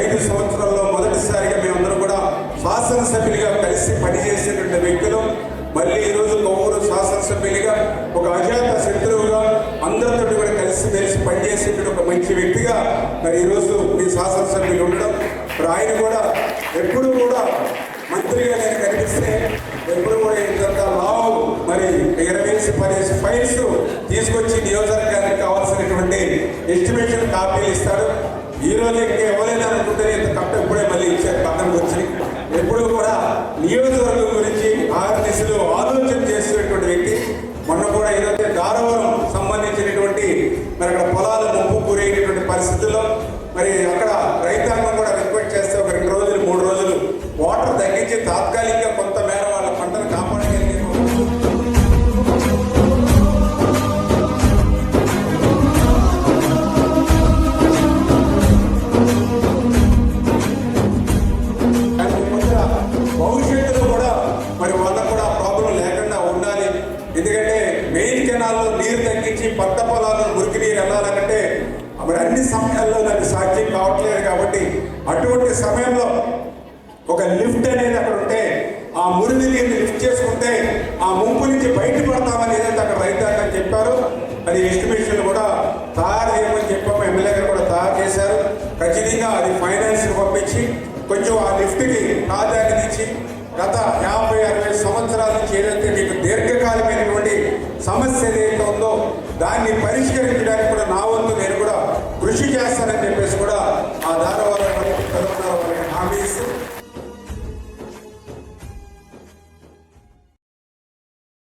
ఐదు సంవత్సరాల్లో మొదటిసారిగా మేమందరం కూడా శాసనసభ్యులుగా కలిసి పనిచేసినటువంటి వ్యక్తులు. మళ్ళీ ఈరోజు కొవ్వూరు శాసనసభ్యులుగా ఒక అజాత శత్రువుగా అందరితో కూడా కలిసి మెలిసి పనిచేసేటువంటి ఒక మంచి వ్యక్తిగా మరి ఈరోజు మీ శాసనసభ్యులు ఉండడం. మరి ఆయన కూడా ఎప్పుడు కూడా మంత్రిగా నేను కనిపిస్తే ఎప్పుడు కూడా ఇంత లావు మరి ఎగరవేసి పనిచేసి ఫైల్స్ తీసుకొచ్చి నియోజకవర్గానికి కావాల్సినటువంటి ఎస్టిమేషన్ కాపీలు ఇస్తాడు. ఈరోజు రోజు ఇంకే నియోజకవర్గం గురించి ఆరు దిశలో ఆలోచన చేసేటువంటి వ్యక్తి. మొన్న కూడా ఏదైతే దారవరం సంబంధించినటువంటి మరి అక్కడ పొలాలు ముప్పు గురైనటువంటి పరిస్థితుల్లో మరి అక్కడ రైతాంగం కూడా రిక్వెస్ట్ చేస్తే ఒక రెండు రోజులు మూడు రోజులు వాటర్ తగ్గించి తాత్కాలికంగా కొంత కెనాల్లో నీరు తగ్గించి పంట పొలాల్లో మురికి నీరు వెళ్ళాలంటే మరి అన్ని సమయాల్లో నాకు సాధ్యం కావట్లేదు కాబట్టి అటువంటి సమయంలో ఒక లిఫ్ట్ అనేది అక్కడ ఉంటే ఆ మురిని నీరు లిఫ్ట్ చేసుకుంటే ఆ ముంపు నుంచి బయటపడతామని ఏదైతే అక్కడ రైతాంగం చెప్పారు అది ఎస్టిమేషన్ కూడా తయారు చేయమని చెప్పాము. ఎమ్మెల్యే గారు కూడా తయారు చేశారు. ఖచ్చితంగా అది ఫైనాన్స్ పంపించి కొంచెం ఆ లిఫ్ట్కి ప్రాధాన్యత ఇచ్చి గత యాభై అరవై సంవత్సరాల నుంచి ఏదైతే మీకు దీర్ఘకాలమైన సమస్య ఏదైతే ఉందో దాన్ని పరిష్కరించడానికి కూడా నా వంతు నేను కూడా కృషి చేస్తాను